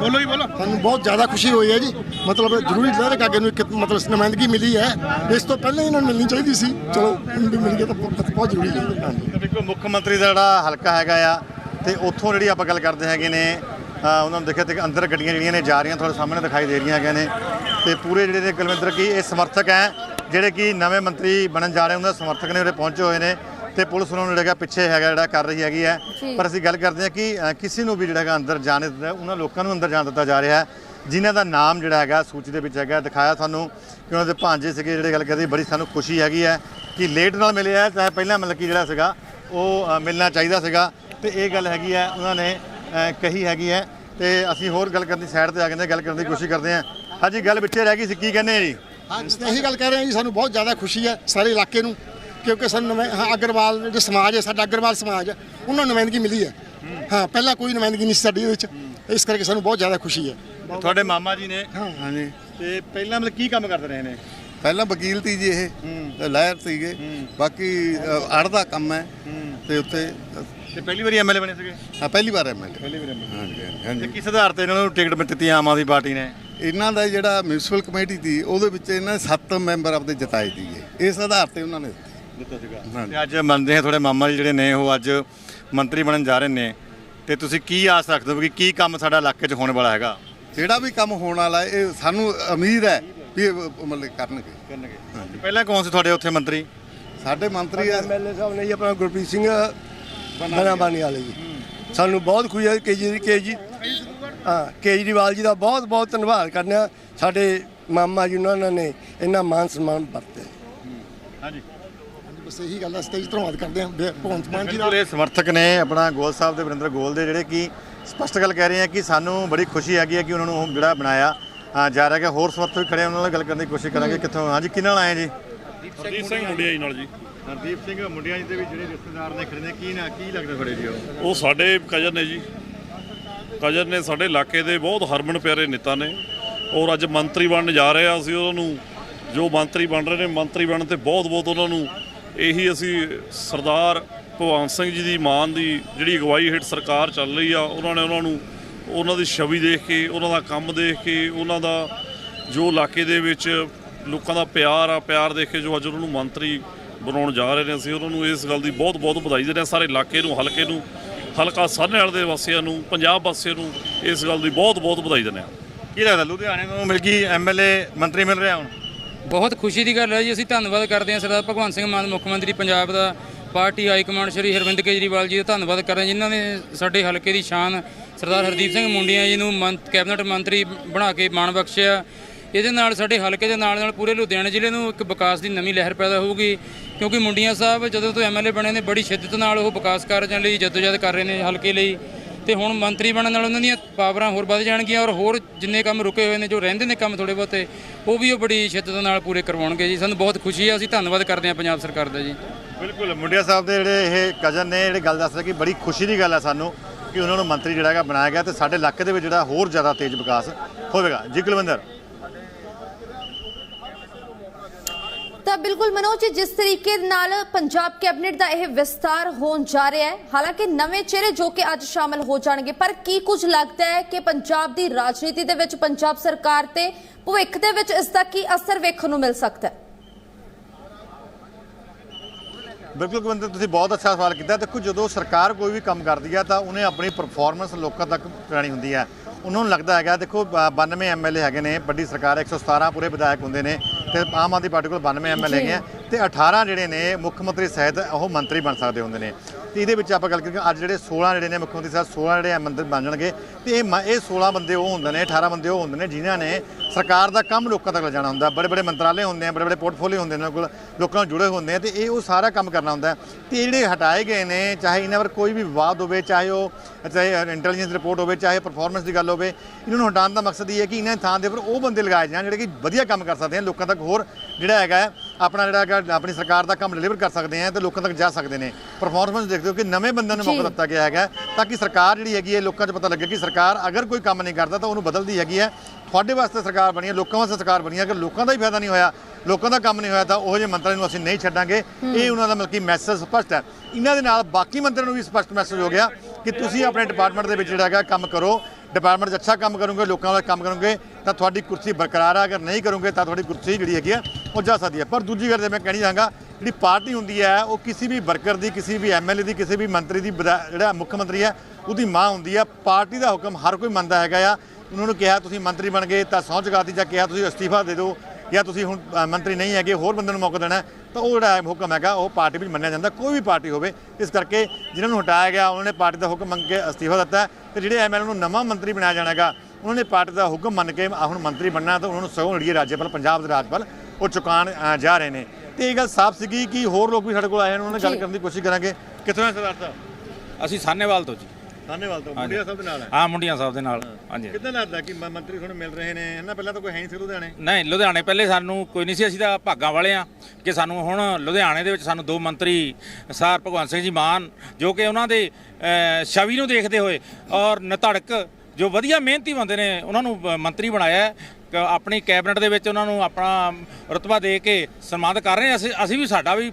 ਬੋਲੋ ਹੀ ਬੋਲੋ। ਸਾਨੂੰ ਬਹੁਤ ਜ਼ਿਆਦਾ ਖੁਸ਼ੀ ਹੋਈ ਹੈ ਜੀ। ਮਤਲਬ ਜ਼ਰੂਰੀ ਲੱਗ ਕਿ ਅੱਗੇ ਨੂੰ ਇੱਕ ਮਤਲਬ ਨੁਮਾਇੰਦਗੀ ਮਿਲੀ ਹੈ। ਇਸ ਤੋਂ ਪਹਿਲਾਂ ਇਹਨਾਂ ਨੂੰ ਮਿਲਣੀ ਚਾਹੀਦੀ ਸੀ। ਚਲੋ ਵੀ ਮਿਲ ਗਈ ਤਾਂ ਬਹੁਤ ਬਹੁਤ ਜ਼ਰੂਰੀ ਹੈ। ਹਾਂਜੀ। ਤੇ ਦੇਖੋ ਮੁੱਖ ਮੰਤਰੀ ਦਾ ਜਿਹੜਾ ਹਲਕਾ ਹੈਗਾ ਆ ਤੇ ਉੱਥੋਂ ਜਿਹੜੀ ਆਪਾਂ ਗੱਲ ਕਰਦੇ ਹੈਗੇ ਨੇ ਅ, ਉਹਨਾਂ ਨੂੰ ਦੇਖਿਆ ਤੇ ਅੰਦਰ ਗੱਡੀਆਂ ਜਿਹੜੀਆਂ ਨੇ ਜਾ ਰਹੀਆਂ ਤੁਹਾਡੇ ਸਾਹਮਣੇ ਦਿਖਾਈ ਦੇ ਰਹੀਆਂ ਹੈਗੀਆਂ ਨੇ। ਤੇ ਪੂਰੇ ਜਿਹੜੇ ਨੇ ਕੁਲਵਿੰਦਰ ਕੀ ਇਹ ਸਮਰਥਕ ਹੈ। ਜਿਹੜੇ ਕਿ ਨਵੇਂ ਮੰਤਰੀ ਬਣਨ ਜਾ ਰਹੇ ਉਹਨਾਂ ਦੇ ਸਮਰਥਕ ਨੇ ਉਰੇ ਪਹੁੰਚੇ ਹੋਏ ਨੇ ਤੇ ਪੁਲਿਸ ਉਹਨਾਂ ਨੂੰ ਜਿਹੜਾ ਪਿੱਛੇ ਹੈਗਾ ਜਿਹੜਾ ਕਰ ਰਹੀ ਹੈਗੀ ਹੈ। ਪਰ ਅਸੀਂ ਗੱਲ ਕਰਦੇ ਹਾਂ ਕਿ ਕਿਸੇ ਨੂੰ ਵੀ ਜਿਹੜਾ ਹੈਗਾ ਅੰਦਰ ਜਾਣ ਦਿੱਤਾ ਉਹਨਾਂ ਲੋਕਾਂ ਨੂੰ ਅੰਦਰ ਜਾਣ ਦਿੱਤਾ ਜਾ ਰਿਹਾ ਹੈ ਜਿਨ੍ਹਾਂ ਦਾ ਨਾਮ ਜਿਹੜਾ ਹੈਗਾ ਸੂਚੀ ਦੇ ਵਿੱਚ ਹੈਗਾ ਦਿਖਾਇਆ ਤੁਹਾਨੂੰ ਕਿ ਉਹਨਾਂ ਦੇ ਭਾਂਜੇ ਸੀਗੇ ਜਿਹੜੇ ਗੱਲ ਕਰਦੇ ਬੜੀ ਸਾਨੂੰ ਖੁਸ਼ੀ ਹੈਗੀ ਹੈ ਕਿ ਲੇਟ ਨਾਲ ਮਿਲੇ ਹੈ ਚਾਹੇ ਪਹਿਲਾਂ ਮਤਲਬ ਕਿ ਜਿਹੜਾ ਸੀਗਾ ਉਹ ਮਿਲਣਾ ਚਾਹੀਦਾ ਸੀਗਾ ਤੇ ਇਹ ਗੱਲ ਹੈਗੀ ਹੈ ਉਹਨਾਂ ਨੇ ਕਹੀ ਹੈਗੀ ਹੈ ਤੇ ਅਸੀਂ ਹੋਰ ਗੱਲ ਕਰਨ ਦੀ ਸਾਈਡ ਤੇ ਆ ਨੇ ਗੱਲ ਕਰਨ ਦੀ ਕੋਸ਼ਿਸ਼ ਕਰਦੇ ਹਾਂ। ਹਾਂਜੀ ਗੱਲ ਵਿੱਚੇ ਰਹਿ ਗਈ ਸੀ ਕੀ ਕਹਿੰਦੇ ਆ ਜੀ? ਇਹੀ ਗੱਲ ਕਹਿ ਰਹੇ ਹਾਂ ਜੀ ਸਾਨੂੰ ਬਹੁਤ ਜ਼ਿਆਦਾ ਖੁਸ਼ੀ ਹੈ ਸਾਰੇ ਇਲਾਕੇ ਨੂੰ ਕਿਉਂਕਿ ਸਾਨੂੰ ਨਵੇਂ ਹਾਂ ਅਗਰਵਾਲ ਜਿਹੜੇ ਸਮਾਜ ਹੈ ਸਾਡਾ ਅਗਰਵਾਲ ਸਮਾਜ ਹੈ ਉਹਨਾਂ ਨੂੰ ਨੁਮਾਇੰਦਗੀ ਮਿਲੀ ਹੈ। ਹਾਂ ਪਹਿਲਾਂ ਕੋਈ ਨੁਮਾਇੰਦਗੀ ਨਹੀਂ ਸੀ ਸਾਡੀ ਵਿੱਚ। ਇਸ ਕਰਕੇ ਸਾਨੂੰ ਬਹੁਤ ਜ਼ਿਆਦਾ ਖੁਸ਼ੀ ਹੈ। ਤੁਹਾਡੇ ਮਾਮਾ ਜੀ ਨੇ? ਹਾਂਜੀ। ਤੇ ਪਹਿਲਾਂ ਮਤਲਬ ਕੀ ਕੰਮ ਕਰਦੇ ਰਹੇ ਨੇ? ਪਹਿਲਾਂ ਵਕੀਲ ਤੀ ਜੀ ਇਹ ਤੇ ਲਾਇਰ ਸੀਗੇ। ਬਾਕੀ ਅੜ ਦਾ ਕੰਮ ਹੈ ਤੇ ਉੱਤੇ ਤੇ ਪਹਿਲੀ ਵਾਰੀ ਐਮਐਲਏ ਬਣੇ ਸੀਗੇ? ਆ ਪਹਿਲੀ ਵਾਰ ਐਮਐਲਏ ਪਹਿਲੀ ਵਾਰੀ MLA ਹਾਂਜੀ ਹਾਂਜੀ। ਕਿਸ ਆਧਾਰ ਤੇ ਇਹਨਾਂ ਨੂੰ ਟਿਕਟ ਦਿੱਤੀ ਆਮ ਆਦਮੀ ਪਾਰਟੀ ਨੇ? ਇਹਨਾਂ ਦਾ ਜਿਹੜਾ ਮਿਊਨਿਸਪਲ ਕਮੇਟੀ ਸੀ ਉਹਦੇ ਵਿੱਚ ਇਹਨਾਂ ਨੇ ਸੱਤ ਮੈਂਬਰ ਆਪਦੇ ਜਿਤਾਏ ਸੀਗੇ। ਇਸ ਆਧਾਰ ਤੇ ਉਹਨਾਂ ਨੇ ਦਿੱਤੀ। ਸੀਗਾ। ਤੇ ਅੱਜ ਮੰਨਦੇ ਆ ਤੁਹਾਡੇ ਮਾਮਾ ਜੀ ਜਿਹੜੇ ਨੇ ਉਹ ਅੱਜ ਮੰਤਰੀ ਬਣਨ ਜਾ ਰਹੇ ਨੇ। ਤੇ ਤੁਸੀਂ ਕੀ ਆਸ ਰੱਖਦੇ ਹੋ ਕਿ ਕੀ ਕੰਮ ਸਾਡਾ ਇਲਾਕੇ 'ਚ ਹੋਣ ਵਾਲਾ ਹੈਗਾ? ਜਿਹੜਾ ਵੀ ਕੰਮ ਹੋਣ ਵਾਲਾ ਇਹ ਸਾਨੂੰ ਉਮੀਦ ਹੈ ਵੀ ਇਹ ਮਤਲਬ ਕਰਨਗੇ। ਕਰਨਗੇ। ਪਹਿਲਾਂ ਕੌਣ ਸੀ ਤੁਹਾਡੇ ਉੱਥੇ ਮੰਤਰੀ? ਸਾਡੇ ਮੰਤਰੀ ਆ ਐਮਐਲਏ ਸਾਹਿਬ ਨੇ ਜੀ ਆਪਣਾ ਗੁਰਪ੍ਰੀਤ ਸਿੰਘ ਬਨਾਬਾਨੀ ਵਾਲੇ ਜੀ। ਸਾਨੂੰ ਬਹੁਤ ਖੁਸ਼ੀ ਹੈ ਕੇਜੀ ਕੇਜੀ ਹਾਂ ਕੇਜਰੀਵਾਲ ਜੀ ਦਾ ਬਹੁਤ ਬਹੁਤ ਧੰਨਵਾਦ ਕਰਨੇ। ਆ ਸਾਡੇ ਮਾਮਾ ਜੀ ਉਹਨਾਂ ਨੇ ਇੰਨਾ ਮਾਨ ਸਨਮਾਨ ਵਰਤਿਆ। ਹਾਂਜੀ। ਬਸ ਇਹੀ ਗੱਲ ਹੈ ਅਸੀਂ ਤਾਂ ਜੀ ਧੰਨਵਾਦ ਕਰਦੇ ਹਾਂ। ਬੇ- ਭਗਵੰਤ ਮਾਨ ਜੀ ਦਾ। ਬਿਲਕੁਲ ਇਹ ਸਮਰਥਕ ਨੇ ਆਪਣਾ ਗੋਲ ਸਾਹਿਬ ਦੇ ਵਰਿੰਦਰ ਗੋਲ ਦੇ ਜਿਹੜੇ ਕਿ ਸਪਸ਼ਟ ਗੱਲ ਕਹਿ ਰਹੇ ਆ ਕਿ ਸਾਨੂੰ ਬੜੀ ਖੁਸ਼ੀ ਹੈਗੀ ਹੈ ਕਿ ਉਹਨਾਂ ਨੂੰ ਉਹ ਜਿਹੜਾ ਬਣਾਇਆ। ਜਾ ਰਿਹਾ ਕਿ ਹੋਰ ਸਮਰਥਕ ਵੀ ਖੜੇ ਉਹਨਾਂ ਨਾਲ ਗੱਲ ਕਰਨ ਦੀ ਕੋਸ਼ਿਸ਼ ਕਰਾਂਗੇ। ਕਿੱਥੋਂ? ਹਾਂਜੀ ਕਿਹਨਾਂ ਨਾਲ ਆਏ ਜੀ? ਹਰਦੀਪ ਸਿੰਘ ਮੁੰਡਿਆ ਜੀ ਨਾਲ ਜੀ। ਹਰਦੀਪ ਸਿੰਘ ਮੁੰਡਿਆਂ ਜੀ ਦੇ ਵੀ ਜਿਹੜੇ ਰਿਸ਼ਤੇਦਾਰ ਨੇ ਖੜੇ ਨੇ ਕੀ ਨਾ ਕੀ ਲੱਗਦਾ ਤੁਹਾਡੇ ਜੀ ਉਹ? ਉਹ ਸਾਡੇ ਕਜ਼ਨ ਨੇ ਜੀ। ਕਜ਼ਰ ਨੇ ਸਾਡੇ ਇਲਾਕੇ ਦੇ ਬਹੁਤ ਹਰਮਨ ਪਿਆਰੇ ਨੇਤਾ ਨੇ ਔਰ ਅੱਜ ਮੰਤਰੀ ਬਣਨ ਜਾ ਰਹੇ ਆ ਅਸੀਂ ਉਹਨਾਂ ਨੂੰ, ਜੋ ਮੰਤਰੀ ਬਣ ਰਹੇ ਨੇ, ਮੰਤਰੀ ਬਣਨ ਤੇ ਬਹੁਤ ਬਹੁਤ ਉਹਨਾਂ ਨੂੰ ਇਹੀ ਅਸੀਂ ਸਰਦਾਰ ਭਗਵੰਤ ਸਿੰਘ ਜੀ ਦੀ ਮਾਨ ਦੀ ਜਿਹੜੀ ਅਗਵਾਈ ਹੇਠ ਸਰਕਾਰ ਚੱਲ ਰਹੀ ਆ, ਉਹਨਾਂ ਨੇ ਉਹਨਾਂ ਨੂੰ ਉਹਨਾਂ ਦੀ ਛਵੀ ਦੇਖ ਕੇ, ਉਹਨਾਂ ਦਾ ਕੰਮ ਦੇਖ ਕੇ, ਉਹਨਾਂ ਦਾ ਜੋ ਇਲਾਕੇ ਦੇ ਵਿੱਚ ਲੋਕਾਂ ਦਾ ਪਿਆਰ ਆ, ਪਿਆਰ ਦੇਖ ਕੇ ਜੋ ਅੱਜ ਉਹਨਾਂ ਨੂੰ ਮੰਤਰੀ ਬਣਾਉਣ ਜਾ ਰਹੇ ਨੇ ਅਸੀਂ ਉਹਨਾਂ ਨੂੰ ਇਸ ਗੱਲ ਦੀ ਬਹੁਤ ਬਹੁਤ ਵਧਾਈ ਦਿੰਦੇ ਹਾਂ, ਸਾਰੇ ਇਲਾਕੇ ਨੂੰ, ਹਲਕੇ ਨੂੰ ਹਲਕਾ ਸਾਹਨੇ ਵਾਲੇ ਦੇ ਵਾਸੀਆਂ ਨੂੰ ਪੰਜਾਬ ਵਾਸੀਆਂ ਨੂੰ ਇਸ ਗੱਲ ਦੀ ਬਹੁਤ ਬਹੁਤ ਵਧਾਈ ਦਿੰਦੇ ਹਾਂ। ਕੀ ਲੱਗਦਾ ਲੁਧਿਆਣੇ ਨੂੰ ਮਿਲ ਗਈ ਐਮਐਲਏ ਮੰਤਰੀ ਮਿਲ ਰਿਹਾ ਹੁਣ? ਬਹੁਤ ਖੁਸ਼ੀ ਦੀ ਗੱਲ ਹੈ ਜੀ ਅਸੀਂ ਧੰਨਵਾਦ ਕਰਦੇ ਹਾਂ ਸਰਦਾਰ ਭਗਵੰਤ ਸਿੰਘ ਮਾਨ ਮੁੱਖ ਮੰਤਰੀ ਪੰਜਾਬ ਦਾ party high command Shri Arvind Kejriwal ji ਦਾ ਧੰਨਵਾਦ ਕਰ ਰਹੇ ਹਾਂ ਜਿਨ੍ਹਾਂ ਨੇ ਸਾਡੇ ਹਲਕੇ ਦੀ ਸ਼ਾਨ ਸਰਦਾਰ ਹਰਦੀਪ ਸਿੰਘ ਮੁੰਡੀਆਂ ਜੀ ਨੂੰ ਮੰ- ਕੈਬਨਿਟ ਮੰਤਰੀ ਬਣਾ ਕੇ ਮਾਣ ਬਖਸ਼ਿਆ। ਇਹਦੇ ਨਾਲ ਸਾਡੇ ਹਲਕੇ ਦੇ ਨਾਲ ਨਾਲ ਪੂਰੇ ਲੁਧਿਆਣਾ ਜ਼ਿਲ੍ਹੇ ਨੂੰ ਇੱਕ ਵਿਕਾਸ ਦੀ ਨਵੀਂ ਲਹਿਰ ਪੈਦਾ ਹੋਊਗੀ। ਕਿਉਂਕਿ ਮੁੰਡੀਆਂ ਸਾਹਿਬ ਜਦੋਂ ਤੋਂ ਐਮਐਲਏ ਬਣੇ ਨੇ, ਬੜੀ ਸ਼ਿੱਦਤ ਨਾਲ ਉਹ ਵਿਕਾਸ ਕਾਰਜਾਂ ਲਈ ਜਦੋਜਹਿਦ ਕਰ ਰਹੇ ਨੇ ਹਲਕੇ ਲਈ। ਤੇ ਹੁਣ ਮੰਤਰੀ ਬਣਨ ਨਾਲ ਉਹਨਾਂ ਦੀਆਂ ਪਾਵਰਾਂ ਹੋਰ ਵੱਧ ਜਾਣਗੀਆਂ ਔਰ ਹੋਰ ਜਿੰਨੇ ਕੰਮ ਰੁਕੇ ਹੋਏ ਨੇ, ਜੋ ਰਹਿੰਦੇ ਨੇ ਕੰਮ ਥੋੜੇ ਬਹੁਤੇ, ਉਹ ਵੀ ਉਹ ਬੜੀ ਸ਼ਿੱਦਤ ਨਾਲ ਪੂਰੇ ਕਰਵਾਉਣਗੇ ਜੀ। ਸਾਨੂੰ ਬਹੁਤ ਖੁਸ਼ੀ ਹੈ ਅਸੀਂ ਧੰਨਵਾਦ ਕਰਦੇ ਹਾਂ ਪੰਜਾਬ ਸਰਕਾਰ ਦਾ ਜੀ। ਬਿਲਕੁਲ, ਮੁੰਡਿਆ ਸਾਹਿਬ ਦੇ ਜਿਹੜੇ ਇਹ ਕਜ਼ਨ ਨੇ, ਜਿਹੜੇ ਗੱਲ ਦੱਸ ਕਿ ਬੜੀ ਖੁਸ਼ੀ ਦੀ ਗੱਲ ਹੈ ਸਾਨੂੰ ਕਿ ਉਹਨਾਂ ਨੂੰ ਮੰਤਰੀ ਜਿਹੜਾ ਹੈਗਾ ਬਣਾਇਆ ਗਿਆ ਤੇ ਸਾਡੇ ਇਲਾਕੇ ਦੇ ਵਿੱਚ ਜਿਹੜਾ ਹੋਰ ਜ਼ਿਆਦਾ ਤੇਜ਼ ਵਿਕਾਸ ਹੋਵੇਗਾ। ਜੀ ਕੁਲਵਿੰਦਰ। ਤਾਂ ਬਿਲਕੁਲ ਮਨੋਜ, ਜਿਸ ਤਰੀਕੇ ਨਾਲ ਪੰਜਾਬ ਕੈਬਨਿਟ ਦਾ ਇਹ ਵਿਸਤਾਰ ਹੋਣ ਜਾ ਰਿਹਾ ਹੈ, ਹਾਲਾਂਕਿ ਨਵੇਂ ਚਿਹਰੇ ਜੋ ਕਿ ਅੱਜ ਸ਼ਾਮਲ ਹੋ ਜਾਣਗੇ, ਪਰ ਕੀ ਕੁਝ ਲੱਗਦਾ ਹੈ ਕਿ ਪੰਜਾਬ ਦੀ ਰਾਜਨੀਤੀ ਦੇ ਵਿੱਚ, ਪੰਜਾਬ ਸਰਕਾਰ ਤੇ ਭਵਿੱਖ ਦੇ ਵਿੱਚ ਇਸ ਦਾ ਕੀ ਅਸਰ ਵੇਖਣ ਨੂੰ ਮਿਲ ਸਕਦਾ ਹੈ? ਬਿਲਕੁਲ ਕੁਲਵਿੰਦਰ ਤੁਸੀਂ ਬਹੁਤ ਅੱਛਾ ਸਵਾਲ ਕੀਤਾ। ਦੇਖੋ, ਜਦੋਂ ਸਰਕਾਰ ਕੋਈ ਵੀ ਕੰਮ ਕਰਦੀ ਹੈ, ਤਾਂ ਉਹਨੇ ਆਪਣੀ ਪਰਫਾਰਮੈਂਸ ਲੋਕਾਂ ਤੱਕ ਪਹੁੰਚਾਉਣੀ ਹੁੰਦੀ ਹੈ। ਉਹਨਾਂ ਨੂੰ ਲੱਗਦਾ ਹੈਗਾ ਦੇਖੋ ਬ- 92 ਐਮਐਲਏ ਹੈਗੇ ਨੇ ਵੱਡੀ ਸਰਕਾਰ 117 ਪੂਰੇ ਵਿਧਾਇਕ ਹੁੰਦੇ ਨੇ ਤੇ ਆਮ ਆਦਮੀ ਪਾਰਟੀ ਕੋਲ 92 ਐਮਐਲਏ ਹੈਗੇ ਆ ਤੇ 18 ਜਿਹੜੇ ਨੇ ਮੁੱਖ ਮੰਤਰੀ ਸਹਿਤ ਉਹ ਮੰਤਰੀ ਬਣ ਸਕਦੇ ਹੁੰਦੇ ਨੇ। ਤੇ ਇਹਦੇ ਵਿੱਚ ਆਪਾਂ ਗੱਲ ਕਰੀਏ ਅੱਜ ਜਿਹੜੇ 16 ਜਿਹੜੇ ਨੇ ਮੁੱਖ ਮੰਤਰੀ ਸਾਹਿਬ 16 ਜਿਹੜੇ ਮੰਤਰੀ ਬਣ ਜਾਣਗੇ ਤੇ ਇਹ ਇਹ 16 ਬੰਦੇ ਉਹ ਹੁੰਦੇ ਨੇ 18 ਬੰਦੇ ਉਹ ਹੁੰਦੇ ਨੇ ਜਿਨ੍ਹਾਂ ਨੇ ਸਰਕਾਰ ਦਾ ਕੰਮ ਲੋਕਾਂ ਤੱਕ ਲਿਜਾਣਾ ਹੁੰਦਾ। ਬੜੇ ਬੜੇ ਮੰਤਰਾਲੇ ਹੁੰਦੇ ਆ ਬੜੇ ਬੜੇ ਪੋਰਟਫੋਲੀਓ ਹੁੰਦੇ ਨੇ ਉਹਨਾਂ ਕੋਲ ਲੋਕਾਂ ਨਾਲ ਜੁੜੇ ਹੁੰਦੇ ਆ ਤੇ ਇਹ ਉਹ ਸਾਰਾ ਕੰਮ ਕਰਨਾ ਹੁੰਦਾ। ਤੇ ਜਿਹੜੇ ਹਟਾਏ ਗਏ ਨੇ ਚਾਹੇ ਇਹਨਾਂ ਪਰ ਕੋਈ ਵੀ ਵਿਵਾਦ ਹੋਵੇ ਚਾਹੇ ਉਹ ਚਾਹੇ ਇੰਟੈਲੀਜੈਂਸ ਰਿਪੋਰਟ ਹੋਵੇ ਚਾਹੇ ਪਰਫਾਰਮੈਂਸ ਦੀ ਗੱਲ ਹੋਵੇ ਇਹਨਾਂ ਨੂੰ ਹਟਾਉਣ ਦਾ ਮਕਸਦ ਇਹ ਹੈ ਕਿ ਇਹਨਾਂ ਥਾਂ ਦੇ ਉੱਪਰ ਉਹ ਬੰਦੇ ਲਗਾਏ ਜਾਣ ਜਿਹੜੇ ਕਿ ਵਧੀਆ ਕੰਮ ਕਰ ਸਕਦੇ ਆ ਲੋਕਾਂ ਤੱਕ ਹੋਰ ਜਿਹੜਾ ਹੈਗਾ ਆਪਣਾ ਜਿਹੜਾ ਹੈਗਾ ਆਪਣੀ ਸਰਕਾਰ ਦਾ ਕੰਮ ਡਿਲੀਵਰ ਕਰ ਸਕਦੇ ਆ ਤੇ ਲੋਕਾਂ ਤੱਕ ਜਾ ਸਕਦੇ ਨੇ। ਪਰਫਾਰਮੈਂਸ ਦੇਖਦੇ ਹੋ ਕਿ ਨਵੇਂ ਬੰਦਿਆਂ ਨੂੰ ਮੌਕਾ ਜੀ। ਦਿੱਤਾ ਗਿਆ ਹੈਗਾ ਤਾਂ ਕਿ ਸਰਕਾਰ ਜਿਹੜੀ ਹੈਗੀ ਹੈ ਲੋਕਾਂ 'ਚ ਪਤਾ ਲੱਗੇ ਕਿ ਸਰਕਾਰ ਅਗਰ ਕੋਈ ਕੰਮ ਨਹੀਂ ਕਰਦਾ ਤਾਂ ਉਹਨੂੰ ਬਦਲਦੀ ਹੈਗੀ ਹੈ। ਤੁਹਾਡੇ ਵਾਸਤੇ ਸਰਕਾਰ ਬਣੀ ਹੈ ਲੋਕਾਂ ਵਾਸਤੇ ਸਰਕਾਰ ਬਣੀ ਹੈ ਅਗਰ ਲੋਕਾਂ ਦਾ ਹੀ ਫਾਇਦਾ ਨਹੀਂ ਹੋਇਆ ਲੋਕਾਂ ਦਾ ਕੰਮ ਨਹੀਂ ਹੋਇਆ ਤਾਂ ਉਹ ਜਿਹੇ ਮੰਤਰੀਆਂ ਨੂੰ ਅਸੀਂ ਨਹੀਂ ਛੱਡਾਂਗੇ। ਇਹ ਉਹਨਾਂ ਦਾ ਮਤਲਬ ਕਿ ਮੈਸੇਜ ਸਪਸ਼ਟ ਹੈ। ਇਹਨਾਂ ਦੇ ਨਾਲ ਬਾਕੀ ਮੰਤਰੀਆਂ ਨੂੰ ਵੀ ਸਪਸ਼ਟ ਮੈਸੇਜ ਹੋ ਗਿਆ। ਕਿ ਤੁਸੀਂ ਆਪਣੇ ਡਿਪਾਰਟਮੈਂਟ ਦੇ ਵਿੱਚ ਜਿਹੜਾ ਹੈਗਾ ਕੰਮ ਕਰੋ। ਡਿਪਾਰਟਮੈਂਟ 'ਚ ਅੱਛਾ ਕੰਮ ਕਰੋਗੇ, ਲੋਕਾਂ ਦਾ ਕੰਮ ਕਰੋਗੇ, ਤਾਂ ਤੁਹਾਡੀ ਕੁਰਸੀ ਬਰਕਰਾਰ ਆ। ਅਗਰ ਨਹੀਂ ਕਰੋਗੇ, ਤਾਂ ਤੁਹਾਡੀ ਕੁਰਸੀ ਜਿਹੜੀ ਹੈਗੀ ਆ, ਉਹ ਜਾ ਸਕਦੀ ਹੈ। ਪਰ ਦੂਜੀ ਗੱਲ ਜੇ ਮੈਂ ਕਹਿਣੀ ਚਾਹਾਂਗਾ, ਜਿਹੜੀ ਪਾਰਟੀ ਹੁੰਦੀ ਹੈ, ਉਹ ਕਿਸੇ ਵੀ ਵਰਕਰ ਦੀ, ਕਿਸੇ ਵੀ ਐਮਐਲਏ ਦੀ, ਕਿਸੇ ਵੀ ਮੰਤਰੀ ਦੀ ਵਿਧਾ- ਜਿਹੜਾ ਮੁੱਖ ਮੰਤਰੀ ਹੈ, ਉਹਦੀ ਮਾਂ ਹੁੰਦੀ ਹੈ। ਪਾਰਟੀ ਦਾ ਹੁਕਮ ਹਰ ਕੋਈ ਮੰਨਦਾ ਹੈਗਾ ਆ। ਉਹਨਾਂ ਨੂੰ ਕਿਹਾ, ਤੁਸੀਂ ਮੰਤਰੀ ਬਣ ਗਏ ਤਾਂ ਸਹੁੰ ਚੁਕਾਤੀ ਜਾਂ ਕਿਹਾ, ਤੁਸੀਂ ਅਸਤੀਫਾ ਦੇ ਦਿਓ। ਜਾਂ, ਤੁਸੀਂ ਹੁਣ ਮੰਤਰੀ ਨਹੀਂ ਹੈਗੇ, ਹੋਰ ਬੰਦੇ ਨੂੰ ਮੌਕਾ ਦੇਣਾ ਤਾਂ ਉਹ ਜਿਹੜਾ ਹੁਕਮ ਹੈਗਾ ਉਹ ਪਾਰਟੀ ਵਿੱਚ ਮੰਨਿਆ ਜਾਂਦਾ ਕੋਈ ਵੀ ਪਾਰਟੀ ਹੋਵੇ। ਇਸ ਕਰਕੇ ਜਿਨ੍ਹਾਂ ਨੂੰ ਹਟਾਇਆ ਗਿਆ ਉਹਨਾਂ ਨੇ ਪਾਰਟੀ ਦਾ ਹੁਕਮ ਮੰਗ ਕੇ ਅਸਤੀਫਾ ਦਿੱਤਾ ਤੇ ਜਿਹੜੇ ਐਮਐਲਏ ਨੂੰ ਨਵਾਂ ਮੰਤਰੀ ਬਣਾਇਆ ਜਾਣਾ ਹੈਗਾ ਉਹਨਾਂ ਨੇ ਪਾਰਟੀ ਦਾ ਹੁਕਮ ਮੰਨ ਕੇ ਹੁਣ ਮੰਤਰੀ ਬਣਨਾ ਤਾਂ ਉਹਨਾਂ ਨੂੰ ਸਗੋਂ ਜਿਹੜੀ ਰਾਜਪਾਲ ਪੰਜਾਬ ਦੇ ਰਾਜਪਾਲ ਉਹ ਚੁਕਾਉਣ ਅ, ਜਾ ਰਹੇ ਨੇ। ਤੇ ਇਹ ਗੱਲ ਸਾਫ਼ ਸੀਗੀ ਕਿ ਹੋਰ ਲੋਕ ਵੀ ਸਾਡੇ ਕੋਲ ਆਏ ਨੇ ਉਹਨਾਂ ਨਾਲ ਗੱਲ। ਕਰਨ ਦੀ ਕੋਸ਼ਿਸ਼ ਕਰਾਂਗੇ। ਕਿੱਥੋਂ ਹੈ ਸਰਦਾਰ ਸਾਹਿਬ? ਅਸੀਂ ਸਾਨੇਵਾਲ ਤੋਂ ਜੀ। ਧੰਨਵਾਦ ਤੋਂ ਮੁੰਡਿਆ ਸਾਹਿਬ ਦੇ ਨਾਲ ਹੈ। ਮੁੰਡੀਆਂ ਸਾਹਿਬ ਦੇ ਨਾਲ। ਹਾਂਜੀ। ਕਿੱਦਾਂ ਲੱਗਦਾ ਕਿ ਮ- ਮੰਤਰੀ ਤੁਹਾਨੂੰ ਮਿਲ ਰਹੇ ਨੇ? ਇਹਨਾਂ ਪਹਿਲਾਂ ਤਾਂ ਕੋਈ ਹੈ ਨਹੀਂ ਸੀ ਲੁਧਿਆਣੇ। ਨਹੀਂ ਲੁਧਿਆਣੇ ਪਹਿਲੇ ਸਾਨੂੰ ਕੋਈ ਨਹੀਂ ਸੀ ਅਸੀਂ ਤਾਂ ਭਾਗਾਂ ਵਾਲੇ ਆ ਕਿ ਸਾਨੂੰ ਹੁਣ ਲੁਧਿਆਣੇ ਦੇ ਵਿੱਚ ਸਾਨੂੰ ਦੋ ਮੰਤਰੀ ਸਰ ਭਗਵੰਤ ਸਿੰਘ ਜੀ ਮਾਨ ਜੋ ਕਿ ਉਹਨਾਂ ਦੇ ਅਹ, ਛਵੀ ਨੂੰ ਦੇਖਦੇ ਹੋਏ ਔਰ ਨਧੜਕ ਜੋ ਵਧੀਆ ਮਿਹਨਤੀ ਬੰਦੇ ਨੇ ਉਹਨਾਂ ਨੂੰ ਅ, ਮੰਤਰੀ ਬਣਾਇਆ ਹੈ। ਕ- ਆਪਣੀ ਕੈਬਨਿਟ ਦੇ ਵਿੱਚ ਉਹਨਾਂ ਨੂੰ ਆਪਣਾ ਰਤਬਾ ਦੇ ਕੇ ਸਨਮਾਨਿਤ ਕਰ ਰਹੇ ਹਾਂ। ਅਸੀਂ ਅਸੀਂ ਵੀ ਸਾਡਾ ਵੀ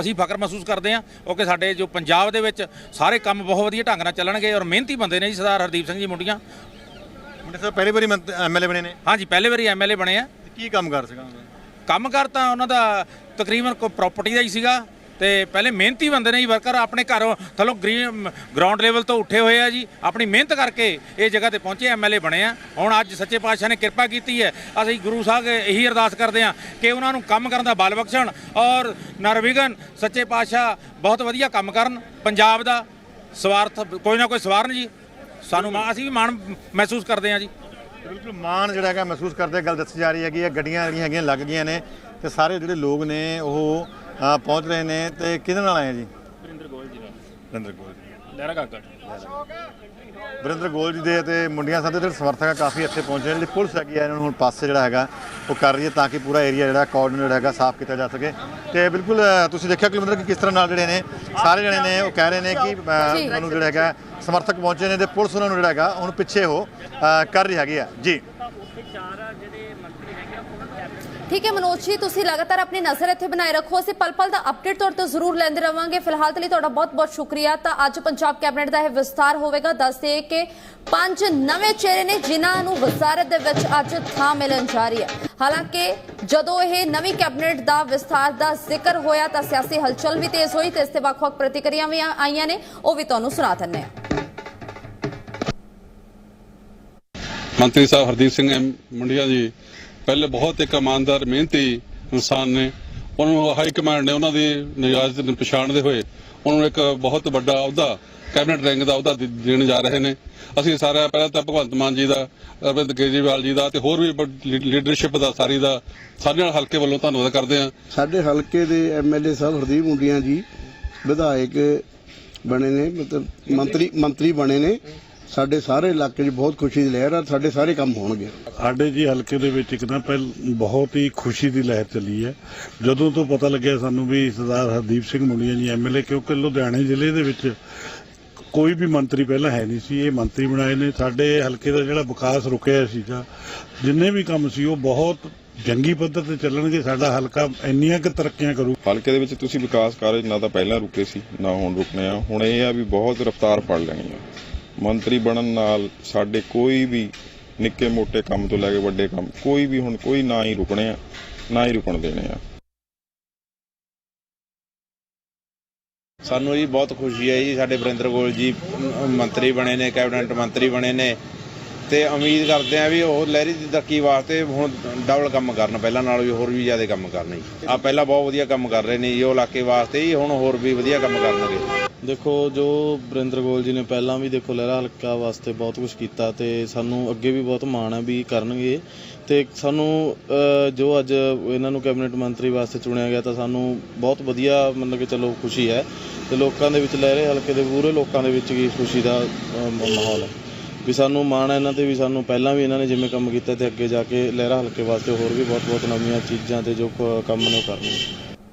ਅਸੀਂ ਫਖਰ ਮਹਿਸੂਸ ਕਰਦੇ ਹਾਂ ਕਿਉਂਕਿ ਸਾਡੇ ਜੋ ਪੰਜਾਬ ਦੇ ਵਿੱਚ ਸਾਰੇ ਕੰਮ ਬਹੁਤ ਵਧੀਆ ਢੰਗ ਨਾਲ ਚੱਲਣਗੇ ਔਰ ਮਿਹਨਤੀ ਬੰਦੇ ਨੇ ਜੀ ਸਰਦਾਰ ਹਰਦੀਪ ਸਿੰਘ ਜੀ ਮੁੰਡੀਆਂ। ਮੁੰਡੇ ਸਾਹਿਬ ਪਹਿਲੀ ਵਾਰੀ ਐਮਐਲਏ ਬਣੇ ਨੇ? ਹਾਂਜੀ ਪਹਿਲੇ ਵਾਰੀ ਐਮਐਲਏ ਬਣੇ ਆ। ਕੀ ਕੰਮ ਕਰ ਸਕਾਂ ਕੰਮ ਕਰ ਤਾਂ ਉਹਨਾਂ ਦਾ ਤਕਰੀਬਨ ਕੋਈ ਪ੍ਰਾਪਰਟੀ ਦਾ ਹੀ ਸੀਗਾ। ਤੇ ਪਹਿਲੇ ਮਿਹਨਤੀ ਬੰਦੇ ਨੇ ਜੀ ਵਰਕਰ ਆਪਣੇ ਘਰੋਂ ਥੱਲੋਂ ਗਰਾਊਂਡ ਲੈਵਲ ਤੋਂ ਉੱਠੇ ਹੋਏ ਆ ਜੀ। ਆਪਣੀ ਮਿਹਨਤ ਕਰਕੇ ਇਹ ਜਗ੍ਹਾ ਤੇ ਪਹੁੰਚੇ ਐਮਐਲਏ ਬਣੇ ਆ। ਹੁਣ ਅੱਜ ਸੱਚੇ ਪਾਤਸ਼ਾਹ ਨੇ ਕਿਰਪਾ ਕੀਤੀ ਹੈ। ਅਸੀਂ ਗੁਰੂ ਸਾਹਿਬ ਇਹੀ ਅਰਦਾਸ ਕਰਦੇ ਆ ਕਿ ਉਹਨਾਂ ਨੂੰ ਕੰਮ ਕਰਨ ਦਾ ਬਲ ਬਖਸ਼ਣ ਔਰ ਨਰਵਿਗਨ ਸੱਚੇ ਪਾਤਸ਼ਾਹ ਬਹੁਤ ਵਧੀਆ ਕੰਮ ਕਰਨ। ਪੰਜਾਬ ਦਾ ਸਵਾਰਥ ਕੋਈ ਨਾ ਕੋਈ ਸਵਾਰਨ ਜੀ। ਸਾਨੂੰ ਮਾਣ- ਅਸੀਂ ਵੀ ਮਾਣ ਮਹਿਸੂਸ ਕਰਦੇ ਆ ਜੀ। ਬਿਲਕੁਲ ਮਾਣ ਜਿਹੜਾ ਹੈਗਾ ਮਹਿਸੂਸ ਕਰਦੇ ਗੱਲ ਦੱਸੀ ਜਾ ਰਹੀ ਹੈਗੀ ਹੈ ਗੱਡੀਆਂ ਜਿਹੜੀਆਂ ਹੈਗੀਆਂ ਲੱਗ ਗਈਆਂ ਨੇ ਤੇ ਸਾਰੇ ਜਿਹੜੇ ਲੋਕ ਨੇ ਉਹ ਅ, ਪਹੁੰਚ ਰਹੇ ਨੇ ਤੇ ਕਿਹਦੇ ਨਾਲ ਆਏ ਆ ਜੀ? ਵਰਿੰਦਰ ਗੋਲ ਜੀ ਵਰਿੰਦਰ ਗੋਲ ਲਹਿਰਾ ਕਾਕੜ ਵਰਿੰਦਰ ਗੋਲ ਜੀ ਦੇ ਤੇ ਮੁੰਡੀਆਂ ਸਾਹਿਬ ਦੇ ਜਿਹੜੇ ਸਮਰਥਕ ਆ ਕਾਫੀ ਇੱਥੇ ਪਹੁੰਚੇ ਨੇ ਜਿਹੜੀ ਪੁਲਿਸ ਹੈਗੀ ਆ ਇਹਨਾਂ ਨੂੰ ਹੁਣ ਪਾਸੇ ਜਿਹੜਾ ਹੈਗਾ ਉਹ ਕਰ ਰਹੀ ਹੈ ਤਾਂ ਕਿ ਪੂਰਾ ਏਰੀਆ ਜਿਹੜਾ ਕੋਆਰਡੀਨੇਟ ਹੈਗਾ ਸਾਫ਼ ਕੀਤਾ ਜਾ ਸਕੇ। ਤੇ ਬਿਲਕੁਲ ਤੁਸੀਂ ਦੇਖਿਆ ਕਿ ਮਤਲਬ ਕਿ ਕਿਸ ਤਰ੍ਹਾਂ ਨਾਲ ਜਿਹੜੇ ਨੇ ਸਾਰੇ ਜਣੇ ਨੇ ਉਹ ਕਹਿ ਰਹੇ ਨੇ ਕਿ। ਉਹਨਾਂ ਨੂੰ ਜਿਹੜਾ ਹੈਗਾ ਸਮਰਥਕ ਪਹੁੰਚੇ ਨੇ ਤੇ ਪੁਲਿਸ ਉਹਨਾਂ ਨੂੰ ਜਿਹੜਾ ਹੈਗਾ ਉਹਨੂੰ ਪਿੱਛੇ ਉਹ ਅ, ਕਰ ਰਹੀ ਹੈਗੀ ਆ। ਜੀ। ਠੀਕ ਹੈ ਮਨੋਜ ਜੀ ਤੁਸੀਂ ਲਗਾਤਾਰ ਆਪਣੀ ਨਜ਼ਰ ਇੱਥੇ ਬਣਾਏ ਰੱਖੋ ਅਸੀਂ ਪਲ ਪਲ ਦਾ ਅਪਡੇਟ ਤੌਰ ਤੇ ਜ਼ਰੂਰ ਲੈਂਦੇ ਰਵਾਂਗੇ ਫਿਲਹਾਲ ਦੇ ਲਈ ਤੁਹਾਡਾ ਬਹੁਤ-ਬਹੁਤ ਸ਼ੁਕਰੀਆ ਤਾਂ ਅੱਜ ਪੰਜਾਬ ਕੈਬਨਿਟ ਦਾ ਇਹ ਵਿਸਤਾਰ ਹੋਵੇਗਾ ਦੱਸਦੇ ਕਿ ਪੰਜ ਨਵੇਂ ਚਿਹਰੇ ਨੇ ਜਿਨ੍ਹਾਂ ਨੂੰ ਵਜ਼ਾਰਤ ਦੇ ਵਿੱਚ ਅੱਜ ਥਾਂ ਮਿਲਣ ਜਾ ਰਹੀ ਹੈ ਹਾਲਾਂਕਿ ਜਦੋਂ ਇਹ ਨਵੀਂ ਕੈਬਨਿਟ ਦਾ ਵਿਸਤਾਰ ਦਾ ਜ਼ਿਕਰ ਹੋਇਆ ਤਾਂ ਸਿਆਸੀ ਹਲਚਲ ਵੀ ਤੇਜ਼ ਹੋਈ ਤੇ ਇਸ ਤੇ ਵੱਖ-ਵੱਖ ਪ੍ਰਤੀਕਿਰਿਆਵਾਂ ਵੀ ਆਈਆਂ ਨੇ ਉਹ ਵੀ ਤੁਹਾਨੂੰ ਸੁਣਾ ਦਿੰਦੇ ਹਾਂ ਮੰਤਰੀ ਸਾਹਿਬ ਹਰਦੀਪ ਸਿੰਘ ਐਮ ਜੀ ਪਹਿਲੇ ਬਹੁਤ ਇੱਕ ਇਮਾਨਦਾਰ, ਮਿਹਨਤੀ ਇਨਸਾਨ ਨੇ। ਉਹਨਾਂ ਹਾਈ ਕਮਾਂਡ ਨੇ, ਉਹਨਾਂ ਦੀ ਨਿਯਾਜ਼ਤ ਨੂੰ ਪਛਾਣਦੇ ਹੋਏ ਉਹਨਾਂ ਨੂੰ ਇੱਕ ਬਹੁਤ ਵੱਡਾ ਅਹੁਦਾ ਕੈਬਨਿਟ ਰੈਂਕ ਦਾ ਅਹੁਦਾ ਦੇਣ ਜਾ ਰਹੇ ਨੇ। ਅਸੀਂ ਸਾਰਾ ਪਹਿਲਾਂ ਤਾਂ ਭਗਵੰਤ ਮਾਨ ਜੀ ਦਾ, ਅਰਵਿੰਦ ਕੇਜਰੀਵਾਲ ਜੀ ਦਾ ਤੇ ਹੋਰ ਵੀ ਲੀਡਰਸ਼ਿਪ ਦਾ ਸਾਰੀ ਦਾ ਸਾਰੇ ਨਾਲ ਹਲਕੇ ਵੱਲੋਂ ਧੰਨਵਾਦ ਕਰਦੇ ਹਾਂ। ਸਾਡੇ ਹਲਕੇ ਦੇ ਐਮਐਲਏ ਸਾਹਿਬ ਹਰਦੀਪ ਮੁੰਡੀਆਂ ਜੀ, ਵਿਧਾਇਕ ਬਣੇ ਨੇ, ਮਤਲਬ ਮੰਤਰੀ ਮੰਤਰੀ ਬਣੇ ਨੇ। ਸਾਡੇ ਸਾਰੇ ਇਲਾਕੇ 'ਚ ਬਹੁਤ ਖੁਸ਼ੀ ਦੀ ਲਹਿਰ ਆ ਸਾਡੇ ਸਾਰੇ ਕੰਮ ਹੋਣਗੇ। ਸਾਡੇ ਜੀ ਹਲਕੇ ਦੇ ਵਿੱਚ ਇੱਕ ਨਾ ਪਹਿਲ ਬਹੁਤ ਹੀ ਖੁਸ਼ੀ ਦੀ ਲਹਿਰ ਚੱਲੀ ਹੈ। ਜਦੋਂ ਤੋਂ ਪਤਾ ਲੱਗਿਆ ਸਾਨੂੰ ਵੀ ਸਰਦਾਰ ਹਰਦੀਪ ਸਿੰਘ ਮੁੰਡੀਆਂ ਜੀ ਐਮਐਲਏ ਕਿਉਂਕਿ ਲੁਧਿਆਣੇ ਜ਼ਿਲ੍ਹੇ ਦੇ ਵਿੱਚ ਕੋਈ ਵੀ ਮੰਤਰੀ ਪਹਿਲਾਂ ਹੈ ਨਹੀਂ ਸੀ ਇਹ ਮੰਤਰੀ ਬਣਾਏ ਨੇ। ਸਾਡੇ ਹਲਕੇ ਦਾ ਜਿਹੜਾ ਵਿਕਾਸ ਰੁਕਿਆ ਸੀਗਾ ਜਿੰਨੇ ਵੀ ਕੰਮ ਸੀ ਉਹ ਬਹੁਤ ਜੰਗੀ ਪੱਧਰ ਤੇ ਚੱਲਣਗੇ। ਸਾਡਾ ਹਲਕਾ ਇੰਨੀਆਂ ਕਿ ਤਰੱਕੀਆਂ ਕਰੂ। ਹਲਕੇ ਦੇ ਵਿੱਚ ਤੁਸੀਂ ਵਿਕਾਸ ਕਾਰਜ ਨਾ ਤਾਂ ਪਹਿਲਾਂ ਰੁਕੇ ਸੀ ਨਾ ਹੁਣ ਰੁਕਣੇ ਆ। ਹੁਣ ਇਹ ਆ ਵੀ ਬਹੁਤ ਰਫ਼ਤਾਰ ਫੜ ਲੈਣੀ ਆ। ਮੰਤਰੀ ਬਣਨ ਨਾਲ ਸਾਡੇ ਕੋਈ ਵੀ ਨਿੱਕੇ ਮੋਟੇ ਕੰਮ ਤੋਂ ਲੈ ਕੇ ਵੱਡੇ ਕੰਮ, ਕੋਈ ਵੀ ਹੁਣ ਕੋਈ ਨਾ ਹੀ ਰੁਕਣੇ ਆ, ਨਾ ਹੀ ਰੁਕਣ ਦੇਣੇ ਆ। ਸਾਨੂੰ ਜੀ ਬਹੁਤ ਖੁਸ਼ੀ ਹੈ ਜੀ, ਸਾਡੇ ਵਰਿੰਦਰ ਗੋਲ ਜੀ ਮੰਤਰੀ ਬਣੇ ਨੇ, ਕੈਬਨਿਟ ਮੰਤਰੀ ਬਣੇ ਨੇ ਤੇ ਉਮੀਦ ਕਰਦੇ ਆ ਵੀ ਉਹ ਲਹਿਰੀ ਦੀ ਤਰੱਕੀ ਵਾਸਤੇ ਹੁਣ ਡਬਲ ਕੰਮ ਕਰਨ, ਪਹਿਲਾਂ ਨਾਲੋਂ ਵੀ ਹੋਰ ਵੀ ਜ਼ਿਆਦਾ ਕੰਮ ਕਰਨ ਜੀ ਆ ਪਹਿਲਾਂ ਬਹੁਤ ਵਧੀਆ ਕੰਮ ਕਰ ਰਹੇ ਨੇ ਜੀ, ਉਹ ਇਲਾਕੇ ਵਾਸਤੇ ਜੀ ਹੁਣ ਹੋਰ ਵੀ ਵਧੀਆ ਕੰਮ ਕਰਨਗੇ। ਦੇਖੋ, ਜੋ ਵਰਿੰਦਰ ਗੋਲ ਜੀ ਨੇ ਪਹਿਲਾਂ ਵੀ ਦੇਖੋ, ਲਹਿਰਾ ਹਲਕਾ ਵਾਸਤੇ ਬਹੁਤ ਕੁਝ ਕੀਤਾ ਤੇ ਸਾਨੂੰ ਅੱਗੇ ਵੀ ਬਹੁਤ ਮਾਣ ਹੈ ਵੀ ਕਰਨਗੇ। ਤੇ ਸਾਨੂੰ ਜੋ ਅੱਜ ਇਹਨਾਂ ਨੂੰ ਕੈਬਨਿਟ ਮੰਤਰੀ ਵਾਸਤੇ ਚੁਣਿਆ ਗਿਆ ਤਾਂ ਸਾਨੂੰ ਬਹੁਤ ਵਧੀਆ ਮਤਲਬ ਕਿ ਚਲੋ ਖੁਸ਼ੀ ਹੈ। ਤੇ ਲੋਕਾਂ ਦੇ ਵਿੱਚ ਲਹਿਰੇ ਹਲਕੇ ਦੇ ਪੂਰੇ ਲੋਕਾਂ ਦੇ ਵਿੱਚ ਵੀ ਖੁਸ਼ੀ ਦਾ ਮਾਹੌਲ ਹੈ। ਵੀ ਸਾਨੂੰ ਮਾਣ ਹੈ ਇਹਨਾਂ ਤੇ, ਵੀ ਸਾਨੂੰ ਪਹਿਲਾਂ ਵੀ ਇਹਨਾਂ ਨੇ ਜਿਵੇਂ ਕੰਮ ਕੀਤਾ ਤੇ ਅੱਗੇ ਜਾ ਕੇ ਲਹਿਰਾ ਹਲਕੇ ਵਾਸਤੇ ਹੋਰ ਵੀ ਬਹੁਤ ਬਹੁਤ ਨਵੀਆਂ ਚੀਜ਼ਾਂ ਤੇ ਜੋ ਕ- ਕੰਮ ਨੇ ਉਹ ਕਰਨਗੇ।